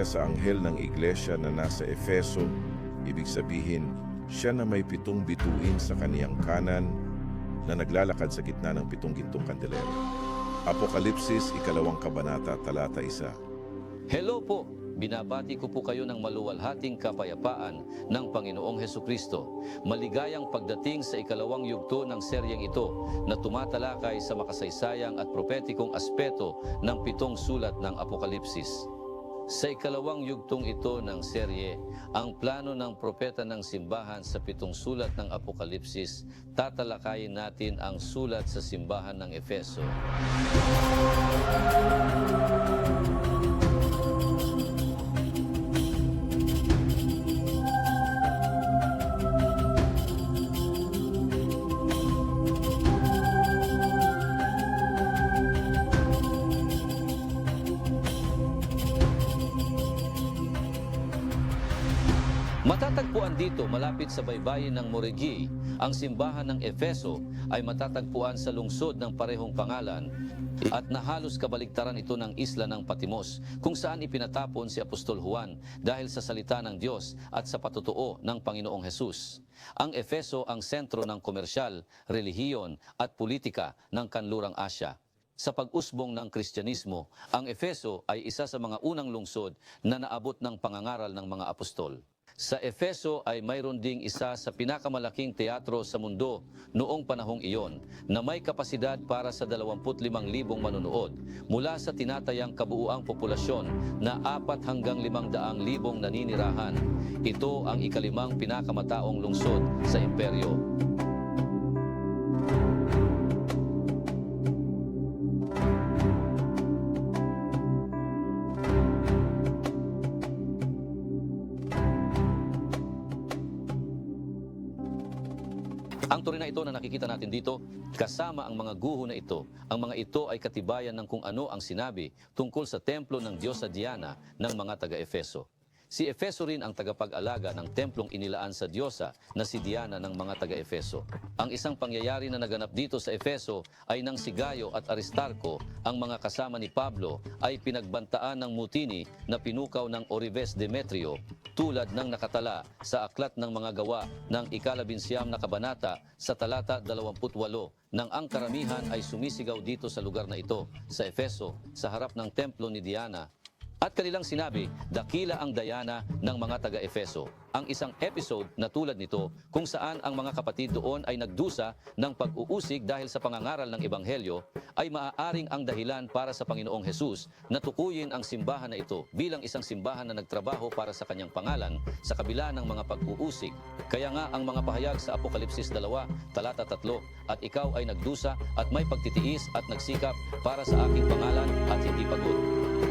Ka sa anghel ng iglesia na nasa Efeso, ibig sabihin, siya na may pitong bituin sa kaniyang kanan na naglalakad sa gitna ng pitong gintong kandelero. Apokalipsis, ikalawang kabanata, talata isa. Hello po! Binabati ko po kayo ng maluwalhating kapayapaan ng Panginoong Heso Kristo. Maligayang pagdating sa ikalawang yugto ng seryeng ito na tumatalakay sa makasaysayang at propetikong aspeto ng pitong sulat ng Apokalipsis. Sa ikalawang yugtong ito ng serye, ang plano ng propeta ng simbahan sa pitong sulat ng Apokalipsis, tatalakayin natin ang sulat sa simbahan ng Efeso. Matatagpuan dito malapit sa baybayin ng Moregi, ang simbahan ng Efeso ay matatagpuan sa lungsod ng parehong pangalan at nahalos kabaligtaran ito ng isla ng Patimos kung saan ipinatapon si Apostol Juan dahil sa salita ng Diyos at sa patutuo ng Panginoong Hesus. Ang Efeso ang sentro ng komersyal, relihiyon at politika ng kanlurang Asya. Sa pag-usbong ng Kristyanismo, ang Efeso ay isa sa mga unang lungsod na naabot ng pangangaral ng mga apostol. Sa Efeso ay mayroon ding isa sa pinakamalaking teatro sa mundo noong panahong iyon na may kapasidad para sa 25,000 manunood mula sa tinatayang kabuuang populasyon na 4 hanggang 500,000 naninirahan. Ito ang ikalimang pinakamataong lungsod sa imperyo. Nakikita natin dito, kasama ang mga guho na ito. Ang mga ito ay katibayan ng kung ano ang sinabi tungkol sa templo ng Diyosa Diana ng mga taga-Efeso. Si Efeso rin ang tagapag-alaga ng templong inilaan sa Diyosa na si Diana ng mga taga-Efeso. Ang isang pangyayari na naganap dito sa Efeso ay nang si Gayo at Aristarco, ang mga kasama ni Pablo, ay pinagbantaan ng mutini na pinukaw ng Orives Demetrio tulad ng nakatala sa aklat ng mga gawa ng ikalabinsyam na kabanata sa talata 28 nang ang karamihan ay sumisigaw dito sa lugar na ito, sa Efeso, sa harap ng templo ni Diana at kanilang sinabi, dakila ang Diana ng mga taga-Efeso. Ang isang episode na tulad nito kung saan ang mga kapatid doon ay nagdusa ng pag-uusig dahil sa pangangaral ng Ebanghelyo ay maaaring ang dahilan para sa Panginoong Hesus na tukuyin ang simbahan na ito bilang isang simbahan na nagtrabaho para sa kanyang pangalan sa kabila ng mga pag-uusig. Kaya nga ang mga pahayag sa Apokalipsis 2, talata 3, at ikaw ay nagdusa at may pagtitiis at nagsikap para sa aking pangalan at hindi pagod.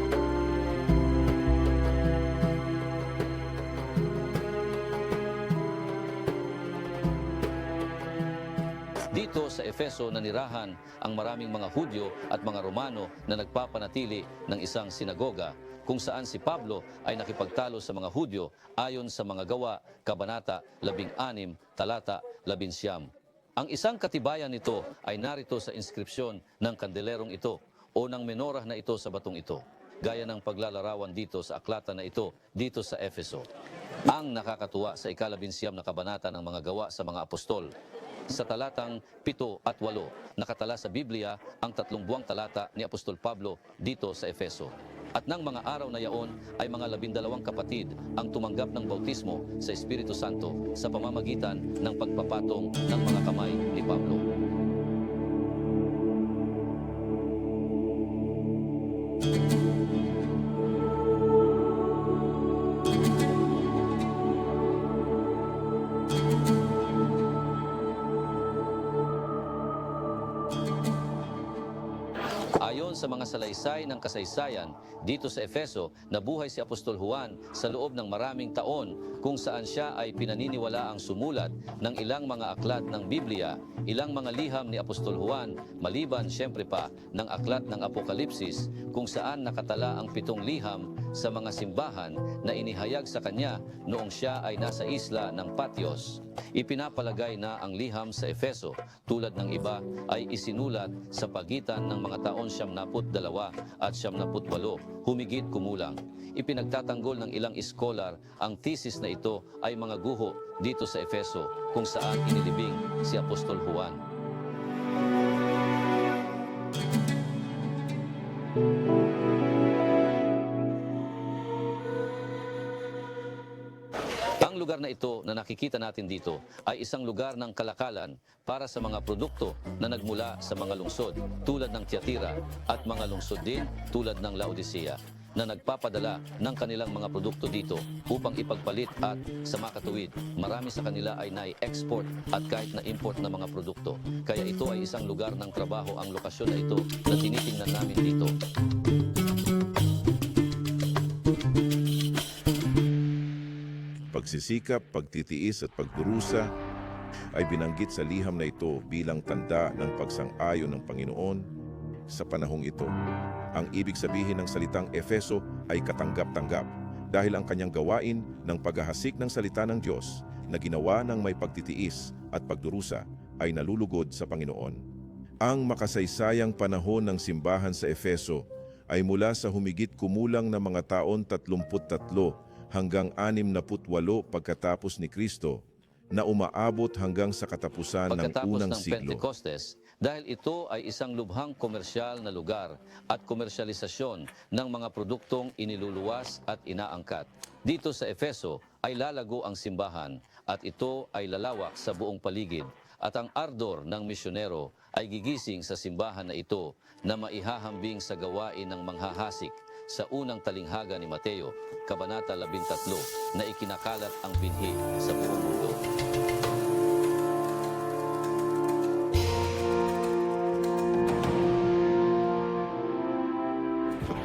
Sa Efeso nanirahan ang maraming mga Hudyo at mga Romano na nagpapanatili ng isang sinagoga kung saan si Pablo ay nakipagtalo sa mga Hudyo ayon sa mga gawa, Kabanata 16, talata 11. Ang isang katibayan nito ay narito sa inskripsyon ng kandelerong ito o ng menorah na ito sa batong ito, gaya ng paglalarawan dito sa aklata na ito dito sa Efeso. Ang nakakatuwa sa ikalabinsyam na kabanata ng mga gawa sa mga apostol sa talatang 7 at 8, nakatala sa Biblia ang tatlong buwang talata ni Apostol Pablo dito sa Efeso. At ng mga araw na yaon ay mga labindalawang kapatid ang tumanggap ng bautismo sa Espiritu Santo sa pamamagitan ng pagpapatong ng mga kamay ni Pablo. Mga salaysay ng kasaysayan, dito sa Efeso, nabuhay si Apostol Juan sa loob ng maraming taon kung saan siya ay pinaniniwala ang sumulat ng ilang mga aklat ng Biblia, ilang mga liham ni Apostol Juan, maliban siyempre pa ng aklat ng Apokalipsis kung saan nakatala ang pitong liham sa mga simbahan na inihayag sa kanya noong siya ay nasa isla ng Patios. Ipinapalagay na ang liham sa Efeso tulad ng iba ay isinulat sa pagitan ng mga taon siyam at 78, humigit kumulang. Ipinagtatanggol ng ilang iskolar ang thesis na ito ay mga guho dito sa Efeso kung saan inilibing si Apostol Juan. Ang lugar na ito na nakikita natin dito ay isang lugar ng kalakalan para sa mga produkto na nagmula sa mga lungsod tulad ng Tiatira at mga lungsod din tulad ng Laodicea na nagpapadala ng kanilang mga produkto dito upang ipagpalit at sa makatuwid, marami sa kanila ay nai-export at kahit na import na mga produkto. Kaya ito ay isang lugar ng trabaho ang lokasyon na ito na tinitingnan namin dito. Pagsisikap, pagtitiis at pagdurusa ay binanggit sa liham na ito bilang tanda ng pagsang-ayon ng Panginoon sa panahong ito. Ang ibig sabihin ng salitang Efeso ay katanggap-tanggap dahil ang kanyang gawain ng paghahasik ng salita ng Diyos na ginawa ng may pagtitiis at pagdurusa ay nalulugod sa Panginoon. Ang makasaysayang panahon ng simbahan sa Efeso ay mula sa humigit kumulang na mga taon 33 hanggang 68 pagkatapos ni Kristo na umaabot hanggang sa katapusan ng unang ng siglo. Pentecostes, dahil ito ay isang lubhang komersyal na lugar at komersyalisasyon ng mga produktong iniluluwas at inaangkat. Dito sa Efeso ay lalago ang simbahan at ito ay lalawak sa buong paligid at ang ardor ng misyonero ay gigising sa simbahan na ito na maihahambing sa gawain ng manghahasik sa unang talinghaga ni Mateo, Kabanata 13, na ikinakalat ang binhi sa buong mundo.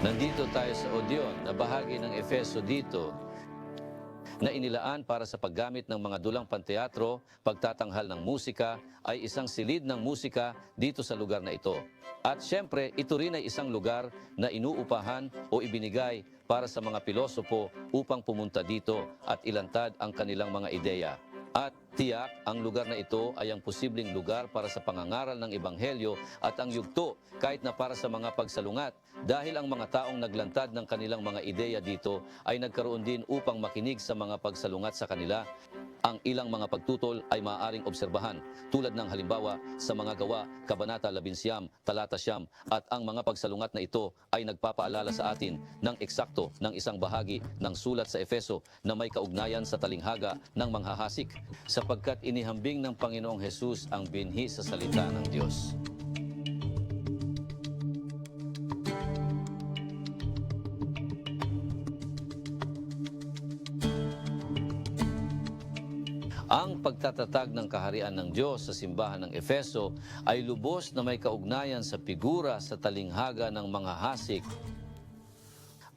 Nandito tayo sa Odeon na bahagi ng Efeso dito na inilaan para sa paggamit ng mga dulang panteatro, pagtatanghal ng musika, ay isang silid ng musika dito sa lugar na ito. At siyempre, ito rin ay isang lugar na inuupahan o ibinigay para sa mga pilosopo upang pumunta dito at ilantad ang kanilang mga ideya. At tiyak, ang lugar na ito ay ang posibleng lugar para sa pangangaral ng Ebanghelyo at ang yugto kahit na para sa mga pagsalungat dahil ang mga taong naglantad ng kanilang mga ideya dito ay nagkaroon din upang makinig sa mga pagsalungat sa kanila. Ang ilang mga pagtutol ay maaaring obserbahan tulad ng halimbawa sa mga gawa, Kabanata 11, Talata Siyam at ang mga pagsalungat na ito ay nagpapaalala sa atin ng eksakto ng isang bahagi ng sulat sa Efeso na may kaugnayan sa talinghaga ng manghahasik sapagkat inihambing ng Panginoong Hesus ang binhi sa salita ng Diyos. Ang pagtatatag ng kaharian ng Diyos sa simbahan ng Efeso ay lubos na may kaugnayan sa figura sa talinghaga ng mga hasik.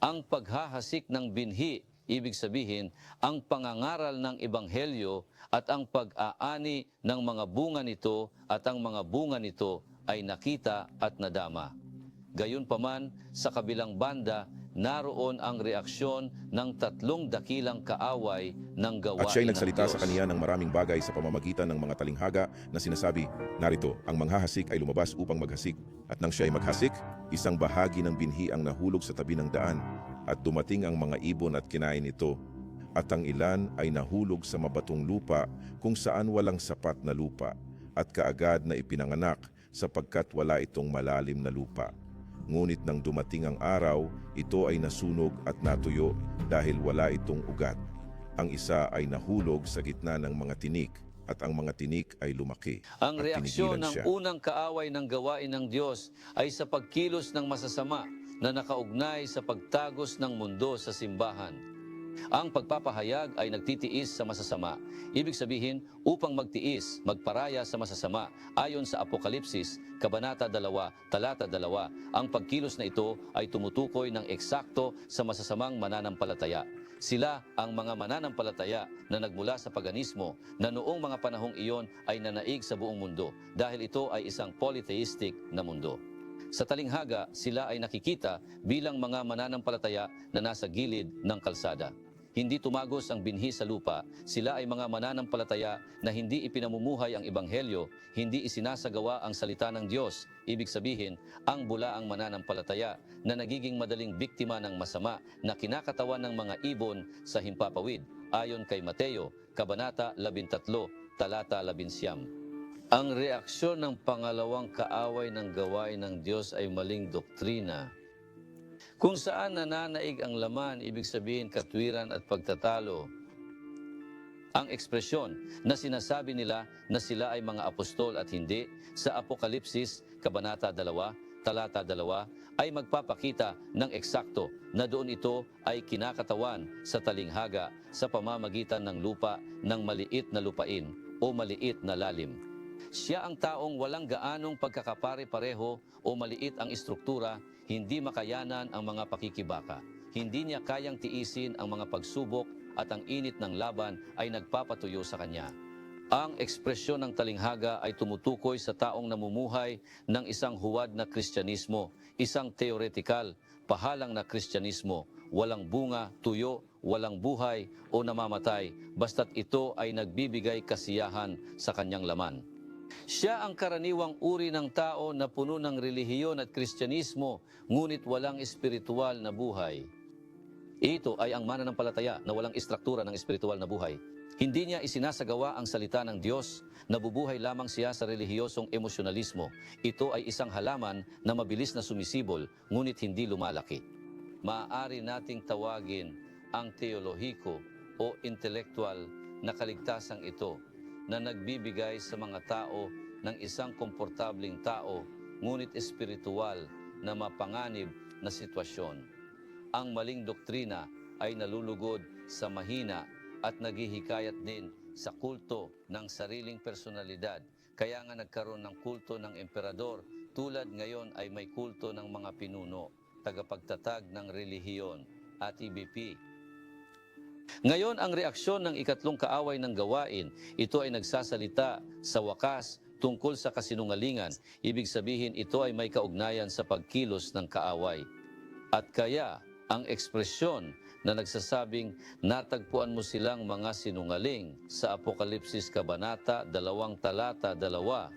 Ang paghahasik ng binhi, ibig sabihin, ang pangangaral ng Ebanghelyo at ang pag-aani ng mga bunga nito at ang mga bunga nito ay nakita at nadama. Gayunpaman, sa kabilang banda, naroon ang reaksyon ng tatlong dakilang kaaway ng gawain At siya'y nagsalita sa kaniya ng maraming bagay sa pamamagitan ng mga talinghaga na sinasabi, Narito, ang manghahasik ay lumabas upang maghasik. At nang siya'y maghasik, isang bahagi ng binhi ang nahulog sa tabi ng daan. At dumating ang mga ibon at kinain ito. At ang ilan ay nahulog sa mabatong lupa kung saan walang sapat na lupa. At kaagad na ipinanganak sapagkat wala itong malalim na lupa. Ngunit nang dumating ang araw, ito ay nasunog at natuyo dahil wala itong ugat. Ang isa ay nahulog sa gitna ng mga tinik at ang mga tinik ay lumaki. Ang reaksyon ng siya. unang kaaway ng gawain ng Diyos ay sa pagkilos ng masasama na nakaugnay sa pagtagos ng mundo sa simbahan. Ang pagpapahayag ay nagtitiis sa masasama. Ibig sabihin, upang magtiis, magparaya sa masasama, ayon sa Apokalipsis, Kabanata 2, Talata 2, ang pagkilos na ito ay tumutukoy ng eksakto sa masasamang mananampalataya. Sila ang mga mananampalataya na nagmula sa paganismo na noong mga panahong iyon ay nanaig sa buong mundo dahil ito ay isang polytheistic na mundo. Sa talinghaga, sila ay nakikita bilang mga mananampalataya na nasa gilid ng kalsada. Hindi tumagos ang binhi sa lupa. Sila ay mga mananampalataya na hindi ipinamumuhay ang ebanghelyo, hindi isinasagawa ang salita ng Diyos. Ibig sabihin, ang bulaang mananampalataya na nagiging madaling biktima ng masama na kinakatawan ng mga ibon sa himpapawid. Ayon kay Mateo, Kabanata 13, Talata 11. Ang reaksyon ng pangalawang kaaway ng gawain ng Diyos ay maling doktrina. Kung saan nananaig ang laman, ibig sabihin katwiran at pagtatalo. Ang ekspresyon na sinasabi nila na sila ay mga apostol at hindi sa Apokalipsis, Kabanata 2, Talata 2, ay magpapakita ng eksakto na doon ito ay kinakatawan sa talinghaga sa pamamagitan ng lupa ng maliit na lupain o maliit na lalim. Siya ang taong walang gaanong pagkakapare-pareho o maliit ang istruktura, hindi makayanan ang mga pakikibaka. Hindi niya kayang tiisin ang mga pagsubok at ang init ng laban ay nagpapatuyo sa kanya. Ang ekspresyon ng talinghaga ay tumutukoy sa taong namumuhay ng isang huwad na kristyanismo, isang teoretikal, pahalang na kristyanismo, walang bunga, tuyo, walang buhay o namamatay, basta't ito ay nagbibigay kasiyahan sa kanyang laman. Siya ang karaniwang uri ng tao na puno ng relihiyon at kristyanismo, ngunit walang espiritual na buhay. Ito ay ang mananampalataya na walang istruktura ng espiritual na buhay. Hindi niya isinasagawa ang salita ng Diyos, nabubuhay lamang siya sa relihiyosong emosyonalismo. Ito ay isang halaman na mabilis na sumisibol, ngunit hindi lumalaki. Maaari nating tawagin ang teolohiko o intelektual na kaligtasang ito na nagbibigay sa mga tao ng isang komportabling tao, ngunit espiritual na mapanganib na sitwasyon. Ang maling doktrina ay nalulugod sa mahina at naghihikayat din sa kulto ng sariling personalidad. Kaya nga nagkaroon ng kulto ng emperador, tulad ngayon ay may kulto ng mga pinuno, tagapagtatag ng relihiyon at IBP. Ngayon, ang reaksyon ng ikatlong kaaway ng gawain, ito ay nagsasalita sa wakas tungkol sa kasinungalingan. Ibig sabihin, ito ay may kaugnayan sa pagkilos ng kaaway. At kaya, ang ekspresyon na nagsasabing natagpuan mo silang mga sinungaling sa Apokalipsis Kabanata, dalawang talata, dalawa,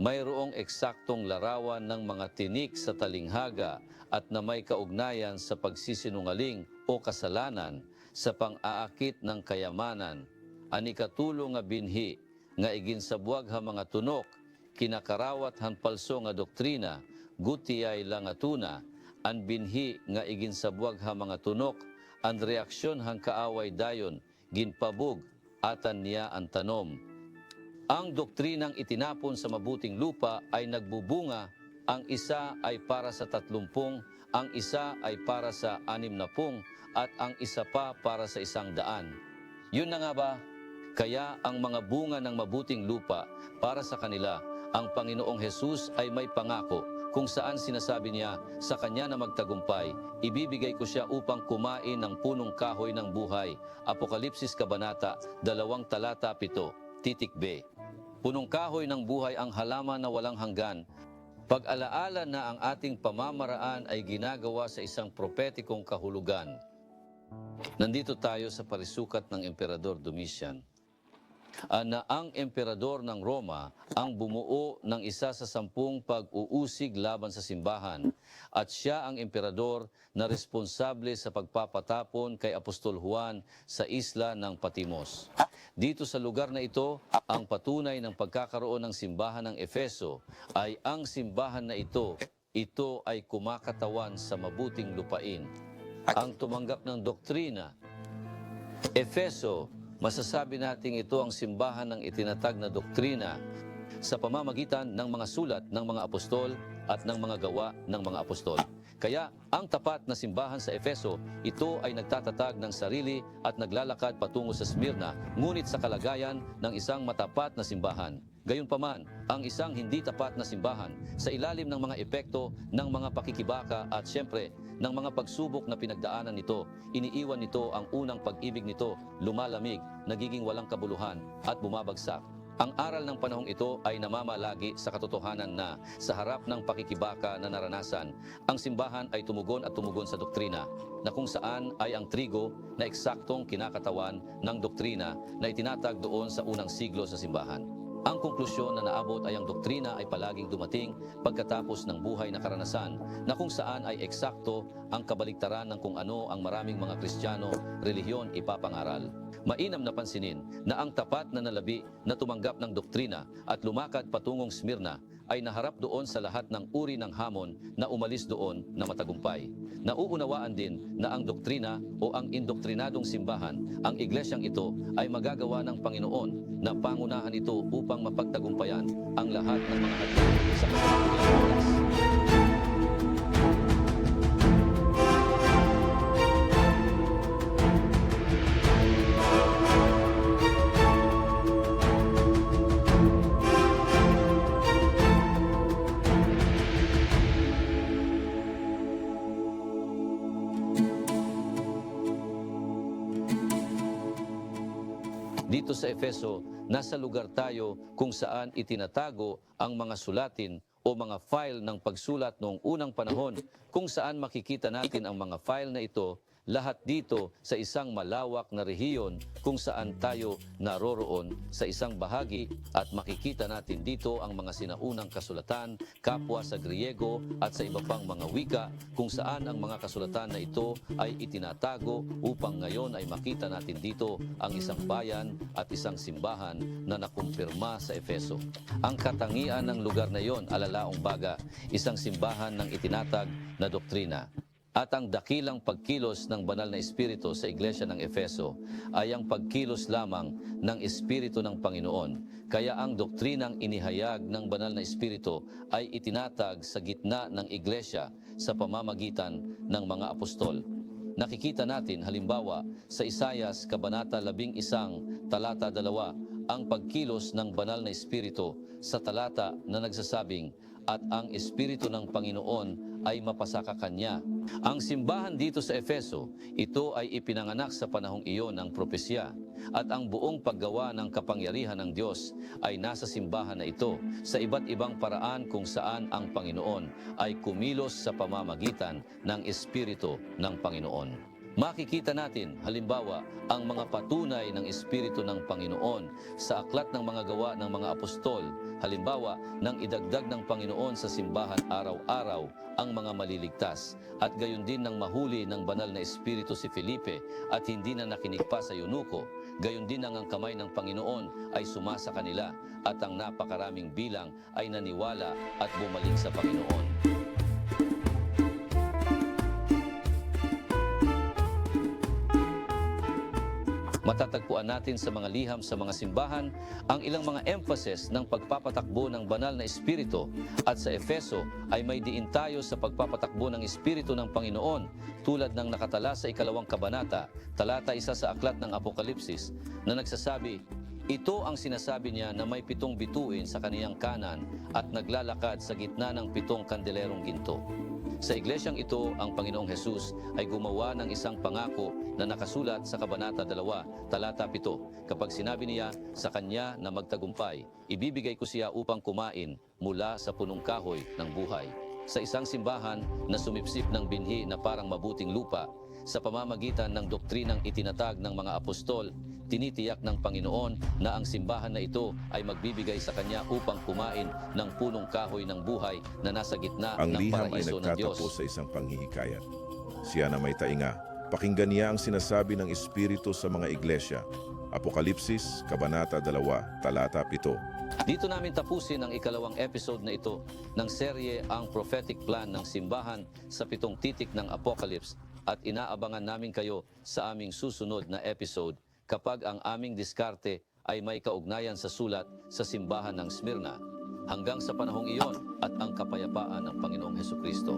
mayroong eksaktong larawan ng mga tinik sa talinghaga at na may kaugnayan sa pagsisinungaling o kasalanan sa pang-aakit ng kayamanan, ani katulo nga binhi, nga iginsabwag ha mga tunok, kinakarawat han palso nga doktrina, gutiyay lang atuna, an binhi nga iginsabwag ha mga tunok, an reaksyon hang kaaway dayon, ginpabug, atan niya ang tanom. Ang doktrinang itinapon sa mabuting lupa ay nagbubunga, ang isa ay para sa tatlumpung, ang isa ay para sa anim na pung, at ang isa pa para sa isang daan. Yun na nga ba? Kaya ang mga bunga ng mabuting lupa para sa kanila, ang Panginoong Hesus ay may pangako kung saan sinasabi niya sa kanya na magtagumpay, ibibigay ko siya upang kumain ng punong kahoy ng buhay. Apokalipsis Kabanata, dalawang talata pito, titik B. Punong kahoy ng buhay ang halaman na walang hanggan. Pag-alaala na ang ating pamamaraan ay ginagawa sa isang propetikong kahulugan. Nandito tayo sa parisukat ng Emperador Domitian. Ah, na ang emperador ng Roma ang bumuo ng isa sa sampung pag-uusig laban sa simbahan at siya ang emperador na responsable sa pagpapatapon kay Apostol Juan sa isla ng Patimos. Dito sa lugar na ito, ang patunay ng pagkakaroon ng simbahan ng Efeso ay ang simbahan na ito, ito ay kumakatawan sa mabuting lupain. Ang tumanggap ng doktrina Efeso, masasabi nating ito ang simbahan ng itinatag na doktrina sa pamamagitan ng mga sulat ng mga apostol at ng mga gawa ng mga apostol. Kaya ang tapat na simbahan sa Efeso, ito ay nagtatatag ng sarili at naglalakad patungo sa Smyrna, ngunit sa kalagayan ng isang matapat na simbahan. Gayunpaman, ang isang hindi tapat na simbahan sa ilalim ng mga epekto ng mga pakikibaka at siyempre ng mga pagsubok na pinagdaanan nito, iniiwan nito ang unang pag-ibig nito, lumalamig, nagiging walang kabuluhan at bumabagsak. Ang aral ng panahong ito ay namamalagi sa katotohanan na sa harap ng pakikibaka na naranasan, ang simbahan ay tumugon at tumugon sa doktrina na kung saan ay ang trigo na eksaktong kinakatawan ng doktrina na itinatag doon sa unang siglo sa simbahan. Ang konklusyon na naabot ay ang doktrina ay palaging dumating pagkatapos ng buhay na karanasan na kung saan ay eksakto ang kabaligtaran ng kung ano ang maraming mga Kristiyano relihiyon ipapangaral. Mainam na pansinin na ang tapat na nalabi na tumanggap ng doktrina at lumakad patungong Smyrna ay naharap doon sa lahat ng uri ng hamon na umalis doon na matagumpay. Nauunawaan din na ang doktrina o ang indoktrinadong simbahan, ang iglesyang ito ay magagawa ng Panginoon na pangunahan ito upang mapagtagumpayan ang lahat ng mga hadlang sa kasalukuyan Dito sa Efeso, nasa lugar tayo kung saan itinatago ang mga sulatin o mga file ng pagsulat noong unang panahon kung saan makikita natin ang mga file na ito lahat dito sa isang malawak na rehiyon kung saan tayo naroroon sa isang bahagi at makikita natin dito ang mga sinaunang kasulatan, kapwa sa Griego at sa iba pang mga wika kung saan ang mga kasulatan na ito ay itinatago upang ngayon ay makita natin dito ang isang bayan at isang simbahan na nakumpirma sa Efeso. Ang katangian ng lugar na iyon, alalaong baga, isang simbahan ng itinatag na doktrina. At ang dakilang pagkilos ng banal na espiritu sa iglesia ng Efeso ay ang pagkilos lamang ng espiritu ng Panginoon. Kaya ang doktrinang inihayag ng banal na espiritu ay itinatag sa gitna ng iglesia sa pamamagitan ng mga apostol. Nakikita natin halimbawa sa Isayas Kabanata 11 talata 2 ang pagkilos ng banal na espiritu sa talata na nagsasabing at ang espiritu ng Panginoon ay mapasaka kanya. Ang simbahan dito sa Efeso, ito ay ipinanganak sa panahong iyon ng propesya at ang buong paggawa ng kapangyarihan ng Diyos ay nasa simbahan na ito sa iba't ibang paraan kung saan ang Panginoon ay kumilos sa pamamagitan ng Espiritu ng Panginoon. Makikita natin, halimbawa, ang mga patunay ng Espiritu ng Panginoon sa aklat ng mga gawa ng mga apostol, halimbawa, nang idagdag ng Panginoon sa simbahan araw-araw ang mga maliligtas, at gayon din ng mahuli ng banal na Espiritu si Felipe at hindi na nakinig pa sa Yunuko, gayon din ang ang kamay ng Panginoon ay sumasa kanila at ang napakaraming bilang ay naniwala at bumalik sa Panginoon. Matatagpuan natin sa mga liham sa mga simbahan ang ilang mga emphasis ng pagpapatakbo ng banal na espiritu at sa Efeso ay may diin tayo sa pagpapatakbo ng espiritu ng Panginoon tulad ng nakatala sa ikalawang kabanata, talata isa sa aklat ng Apokalipsis na nagsasabi, ito ang sinasabi niya na may pitong bituin sa kaniyang kanan at naglalakad sa gitna ng pitong kandelerong ginto. Sa iglesyang ito, ang Panginoong Hesus ay gumawa ng isang pangako na nakasulat sa Kabanata 2, talata 7, kapag sinabi niya sa kanya na magtagumpay, ibibigay ko siya upang kumain mula sa punong kahoy ng buhay. Sa isang simbahan na sumipsip ng binhi na parang mabuting lupa, sa pamamagitan ng doktrinang itinatag ng mga apostol, tinitiyak ng Panginoon na ang simbahan na ito ay magbibigay sa kanya upang kumain ng punong kahoy ng buhay na nasa gitna Ang ng liham ay paraiso ng Diyos. nagtatapos sa isang panghihikayat. Siya na may tainga. Pakinggan niya ang sinasabi ng Espiritu sa mga iglesia. Apokalipsis, Kabanata 2, Talata 7. Dito namin tapusin ang ikalawang episode na ito ng serye ang prophetic plan ng simbahan sa pitong titik ng Apocalypse at inaabangan namin kayo sa aming susunod na episode kapag ang aming diskarte ay may kaugnayan sa sulat sa simbahan ng Smyrna hanggang sa panahong iyon at ang kapayapaan ng Panginoong Heso Kristo.